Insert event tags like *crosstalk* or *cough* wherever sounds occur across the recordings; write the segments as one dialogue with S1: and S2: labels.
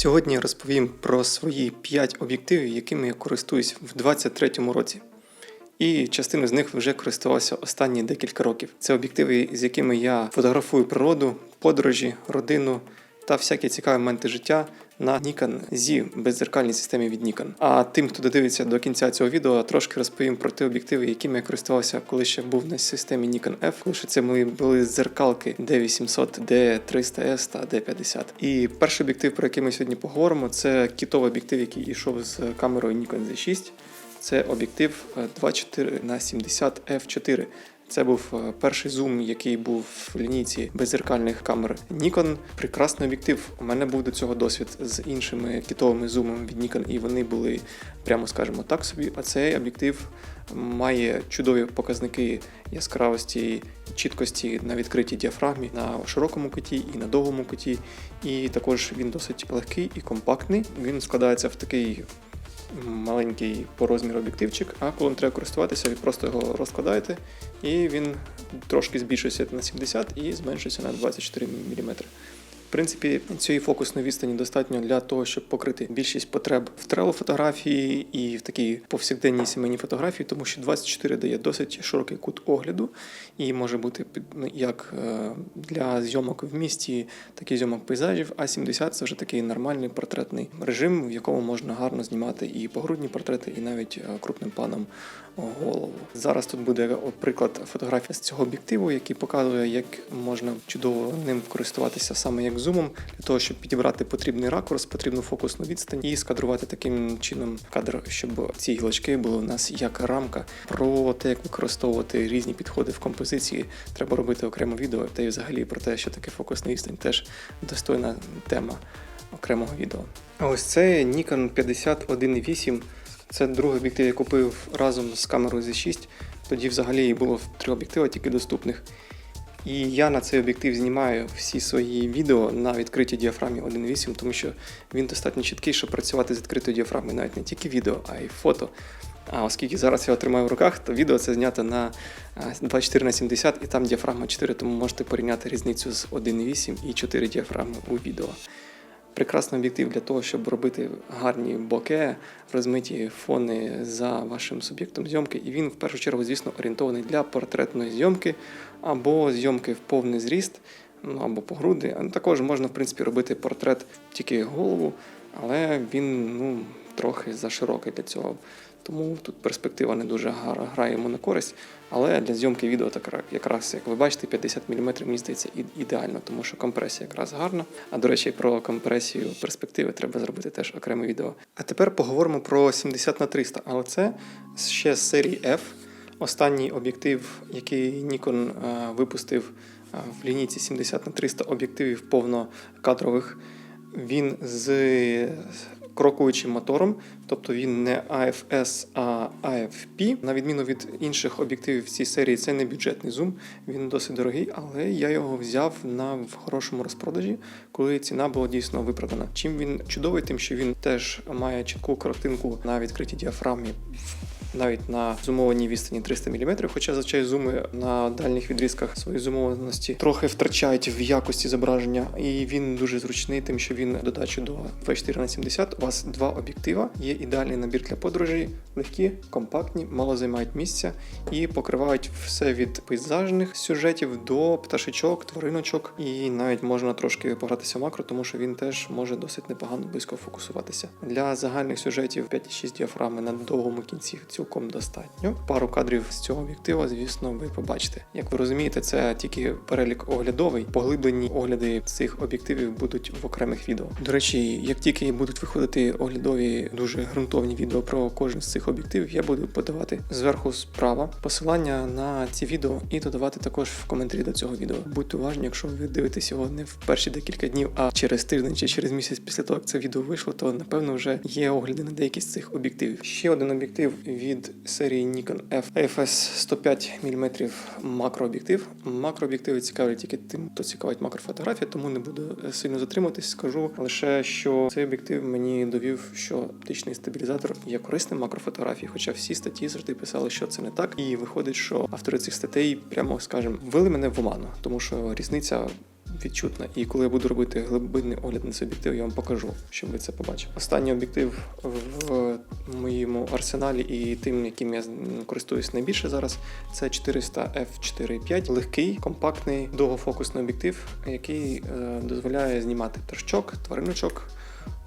S1: Сьогодні я розповім про свої 5 об'єктивів, якими я користуюсь в 2023 році. І частину з них вже користувався останні декілька років. Це об'єктиви, з якими я фотографую природу, подорожі, родину та всякі цікаві моменти життя на Nikon Z беззеркальній системі від Nikon. А тим, хто додивиться до кінця цього відео, трошки розповім про ті об'єктиви, якими я користувався, коли ще був на системі Nikon F, коли ще це мої були зеркалки D800, D300S та D50. І перший об'єктив, про який ми сьогодні поговоримо, це кітовий об'єктив, який йшов з камерою Nikon Z6. Це об'єктив е, 24 на 70 f4. Це був е, перший зум, який був в лінійці беззеркальних камер Nikon. Прекрасний об'єктив. У мене був до цього досвід з іншими кітовими зумами від Nikon, і вони були, прямо скажемо так собі. А цей об'єктив має чудові показники яскравості, чіткості на відкритій діафрагмі, на широкому куті і на довгому куті. І також він досить легкий і компактний. Він складається в такий маленький по розміру об'єктивчик, а коли треба користуватися, ви просто його розкладаєте, і він трошки збільшується на 70 і зменшується на 24 мм. Принципі, цієї фокусної відстані достатньо для того, щоб покрити більшість потреб в тревел-фотографії і в такій повсякденній сімейній фотографії, тому що 24 дає досить широкий кут огляду і може бути ну, як е, для зйомок в місті, так і зйомок пейзажів. А 70 це вже такий нормальний портретний режим, в якому можна гарно знімати і погрудні портрети, і навіть е, крупним планом голову. Зараз тут буде о, приклад фотографії з цього об'єктиву, який показує, як можна чудово ним користуватися саме як зумом, для того, щоб підібрати потрібний ракурс, потрібну фокусну відстань і скадрувати таким чином кадр, щоб ці гілочки були у нас як рамка. Про те, як використовувати різні підходи в композиції, треба робити окремо відео. Та й взагалі про те, що таке фокусна відстань, теж достойна тема окремого відео. Ось це Nikon 51.8. Це другий об'єктив я купив разом з камерою Z6. Тоді взагалі було три об'єктиви тільки доступних. І я на цей об'єктив знімаю всі свої відео на відкритій діафрамі 1.8, тому що він достатньо чіткий, щоб працювати з відкритою діафрамою, навіть не тільки відео, а й фото. А оскільки зараз я отримаю в руках, то відео це знято на а, 24 на 70 і там діафрагма 4, тому можете порівняти різницю з 1.8 і 4 діафрагми у відео. Прекрасний об'єктив для того, щоб робити гарні боке, розмиті фони за вашим суб'єктом зйомки. І він в першу чергу, звісно, орієнтований для портретної зйомки або зйомки в повний зріст, ну або по груди. Також можна, в принципі, робити портрет тільки голову, але він ну, трохи заширокий для цього. Тому тут перспектива не дуже грає йому на користь. Але для зйомки відео так якраз, як ви бачите, 50 мм мені здається ідеально, тому що компресія якраз гарна. А до речі, про компресію перспективи треба зробити теж окреме відео. А тепер поговоримо про 70 на 300, але це ще з серії F. Останній об'єктив, який Nikon е, випустив е, в лінійці 70 на 300 об'єктивів повнокадрових. Він з крокуючим мотором, тобто він не AFS, а AFP. На відміну від інших об'єктивів в цій серії, це не бюджетний зум, він досить дорогий, але я його взяв на в хорошому розпродажі, коли ціна була дійсно виправдана. Чим він чудовий, тим що він теж має чітку картинку на відкритій діафрамі. Навіть на зумованій відстані 300 мм, хоча зазвичай зуми на дальніх відрізках своєї зумованості трохи втрачають в якості зображення, і він дуже зручний, тим, що він додачу до 24 на 70 У вас два об'єктива. Є ідеальний набір для подорожей, легкі, компактні, мало займають місця і покривають все від пейзажних сюжетів до пташечок, твариночок. І навіть можна трошки погратися макро, тому що він теж може досить непогано близько фокусуватися. Для загальних сюжетів 5,6 діафрами на довгому кінці цілком достатньо. Пару кадрів з цього об'єктива, звісно, ви побачите. Як ви розумієте, це тільки перелік оглядовий. Поглиблені огляди цих об'єктивів будуть в окремих відео. До речі, як тільки будуть виходити оглядові дуже ґрунтовні відео про кожен з цих об'єктивів, я буду подавати зверху справа посилання на ці відео і додавати також в коментарі до цього відео. Будьте уважні, якщо ви дивитесь його не в перші декілька днів, а через тиждень чи через місяць після того, як це відео вийшло, то напевно вже є огляди на деякі з цих об'єктивів. Ще один об'єктив від серії Nikon F AFS 105 мм макрооб'єктив. Макрооб'єктиви цікавлять тільки тим, хто цікавить макрофотографія, тому не буду сильно затриматись. Скажу лише, що цей об'єктив мені довів, що оптичний стабілізатор є корисним макрофотографії, хоча всі статті завжди писали, що це не так. І виходить, що автори цих статей, прямо скажемо, ввели мене в оману, тому що різниця відчутна. І коли я буду робити глибинний огляд на цей об'єктив, я вам покажу, щоб ви це побачили. Останній об'єктив в моєму арсеналі і тим, яким я користуюсь найбільше зараз, це 400 f4.5. Легкий, компактний, довгофокусний об'єктив, який е, дозволяє знімати торчок, твариночок.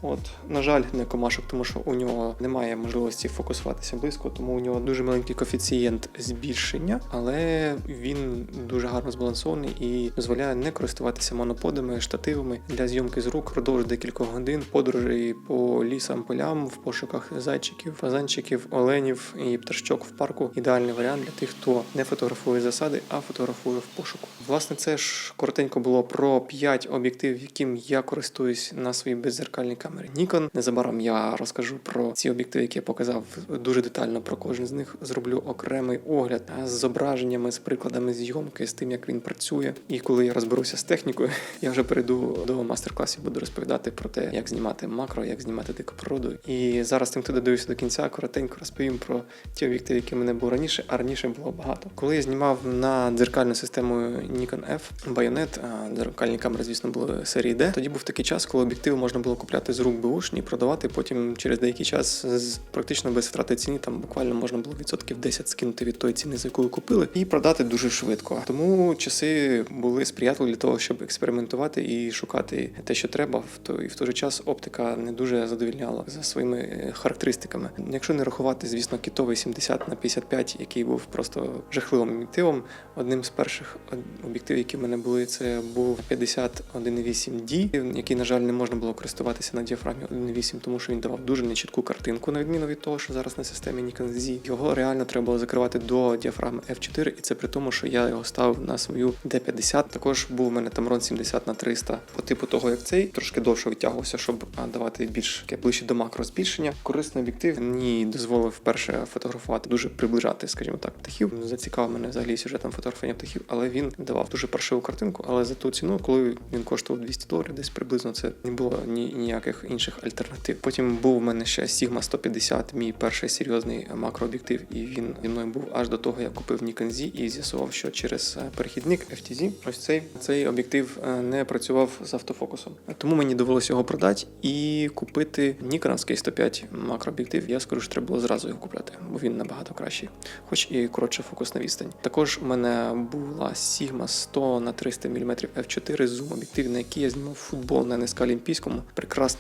S1: От, на жаль, не комашок, тому що у нього немає можливості фокусуватися близько, тому у нього дуже маленький коефіцієнт збільшення, але він дуже гарно збалансований і дозволяє не користуватися моноподами, штативами для зйомки з рук впродовж декількох годин подорожей по лісам, полям в пошуках зайчиків, фазанчиків, оленів і пташчок в парку. Ідеальний варіант для тих, хто не фотографує засади, а фотографує в пошуку. Власне, це ж коротенько було про 5 об'єктивів, яким я користуюсь на своїй беззеркальній камері Nikon. Незабаром я розкажу про ці об'єктиви, які я показав дуже детально про кожен з них. Зроблю окремий огляд з зображеннями, з прикладами зйомки, з тим, як він працює. І коли я розберуся з технікою, *laughs* я вже перейду до майстер-класів, буду розповідати про те, як знімати макро, як знімати дику природу. І зараз тим, хто додивився до кінця, коротенько розповім про ті об'єктиви, які в мене були раніше, а раніше було багато. Коли я знімав на дзеркальну систему Nikon F Bayonet, дзеркальні камери, звісно, були серії D, тоді був такий час, коли об'єктиви можна було купляти з рук бушні, продавати потім через деякий час практично без втрати ціни. Там буквально можна було відсотків 10 скинути від тої ціни, за яку купили, і продати дуже швидко. Тому часи були сприятливі для того, щоб експериментувати і шукати те, що треба. В той і в той же час оптика не дуже задовільняла за своїми е, характеристиками. Якщо не рахувати, звісно, кітовий 70 на 55, який був просто жахливим об'єктивом. Одним з перших об'єктивів, які в мене були, це був 51,8D, який, на жаль, не можна було користуватися на діафрамі 1.8, тому що він давав дуже нечітку картинку, на відміну від того, що зараз на системі Nikon Z. Його реально треба було закривати до діафрами F4, і це при тому, що я його ставив на свою D50. Також був у мене Tamron 70 на 300 по типу того, як цей, трошки довше витягувався, щоб давати більш ближче до макро збільшення. Корисний об'єктив мені дозволив вперше фотографувати, дуже приближати, скажімо так, птахів. Зацікавив мене взагалі сюжетом фотографування птахів, але він давав дуже паршиву картинку. Але за ту ціну, коли він коштував 200 доларів, десь приблизно це не було ні ніяких інших альтернатив. Потім був у мене ще Sigma 150, мій перший серйозний макрооб'єктив, і він зі мною був аж до того, як купив Nikon Z і з'ясував, що через е, перехідник FTZ ось цей цей об'єктив е, не працював з автофокусом. Тому мені довелося його продати і купити Ніконовський 105 макрооб'єктив. Я скажу, що треба було зразу його купляти, бо він набагато кращий, хоч і коротша фокусна відстань. Також у мене була Sigma 100 на 300 мм f4 зум об'єктив, на який я знімав футбол на НСК Олімпійському.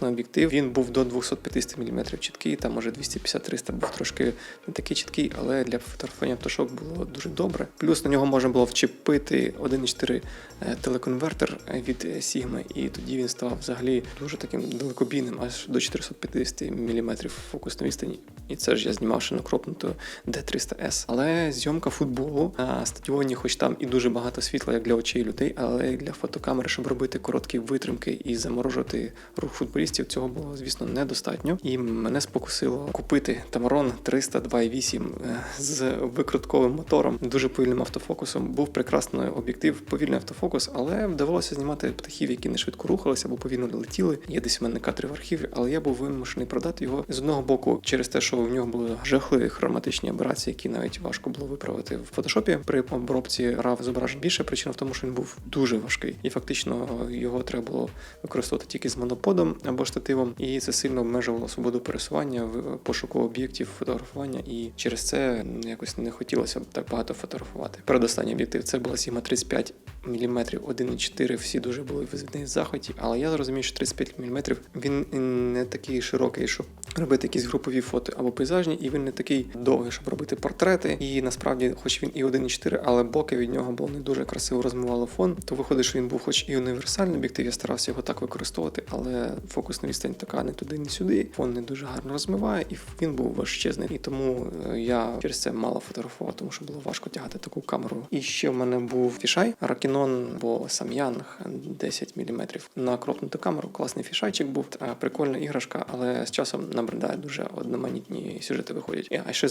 S1: Прекрасний об'єктив. Він був до 250 мм чіткий, там може 250-300 був трошки не такий чіткий, але для фотографування пташок було дуже добре. Плюс на нього можна було вчепити 1.4 е, телеконвертер від Sigma, і тоді він став взагалі дуже таким далекобійним, аж до 450 мм фокусної відстані. І це ж я знімав ще на кропнуту D300S. Але зйомка футболу на стадіоні, хоч там і дуже багато світла, як для очей людей, але для фотокамери, щоб робити короткі витримки і заморожувати рух футболістів, цього було, звісно, недостатньо. І мене спокусило купити Tamron 300 2.8 е, з викрутковим мотором, дуже повільним автофокусом. Був прекрасний об'єктив, повільний автофокус, але вдавалося знімати птахів, які не швидко рухалися або повільно летіли. Є десь у мене кадри в архіві, але я був вимушений продати його з одного боку через те, що в нього були жахливі хроматичні аберації, які навіть важко було виправити в фотошопі. При обробці RAW зображень більше причина в тому, що він був дуже важкий, і фактично його треба було використовувати тільки з моноподом або штативом, і це сильно обмежувало свободу пересування в пошуку об'єктів фотографування, і через це якось не хотілося б так багато фотографувати. Передостанній об'єктив це була Sigma 35 мм 1,4, всі дуже були в захваті, але я зрозумів, що 35 мм він не такий широкий, щоб робити якісь групові фото або пейзажні, і він не такий довгий, щоб робити портрети. І насправді, хоч він і 1,4, але боки від нього було не дуже красиво розмивало фон. То виходить, що він був, хоч і універсальний об'єктив, я старався його так використовувати, але фокусна відстань така не туди, не сюди. Фон не дуже гарно розмиває, і він був важчезний. І тому е, я через це мало фотографував, тому що було важко тягати таку камеру. І ще в мене був фішай Ракінон або Сам'янг 10 мм. На кропнуту камеру класний фішайчик був. Е, Прикольна іграшка, але з часом набридає дуже одноманітні сюжети виходять. А ще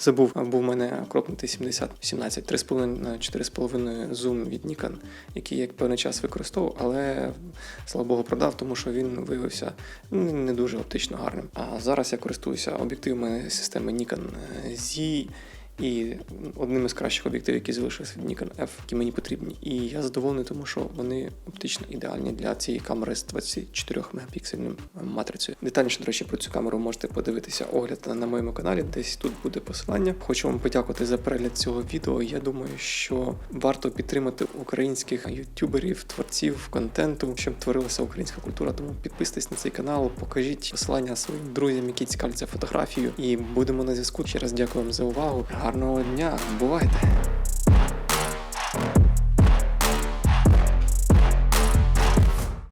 S1: забув, був у мене кропнутий 70 17 3,5 на 4,5 зум від Nikon, який я певний час використовував, але слава Богу, продав, тому що він виявився ну, не дуже оптично гарним. А зараз я користуюся об'єктивами системи Nikon Z. і одним із кращих об'єктивів, які залишилися від Nikon F, які мені потрібні. І я задоволений, тому що вони оптично ідеальні для цієї камери з 24 мегапіксельним матрицею. Детальніше, до речі, про цю камеру можете подивитися огляд на моєму каналі. Десь тут буде посилання. Хочу вам подякувати за перегляд цього відео. Я думаю, що варто підтримати українських ютуберів, творців контенту, щоб творилася українська культура. Тому підписуйтесь на цей канал, покажіть посилання своїм друзям, які цікавляться фотографією. І будемо на зв'язку. Ще раз дякую вам за увагу. Гарного дня! Бувайте!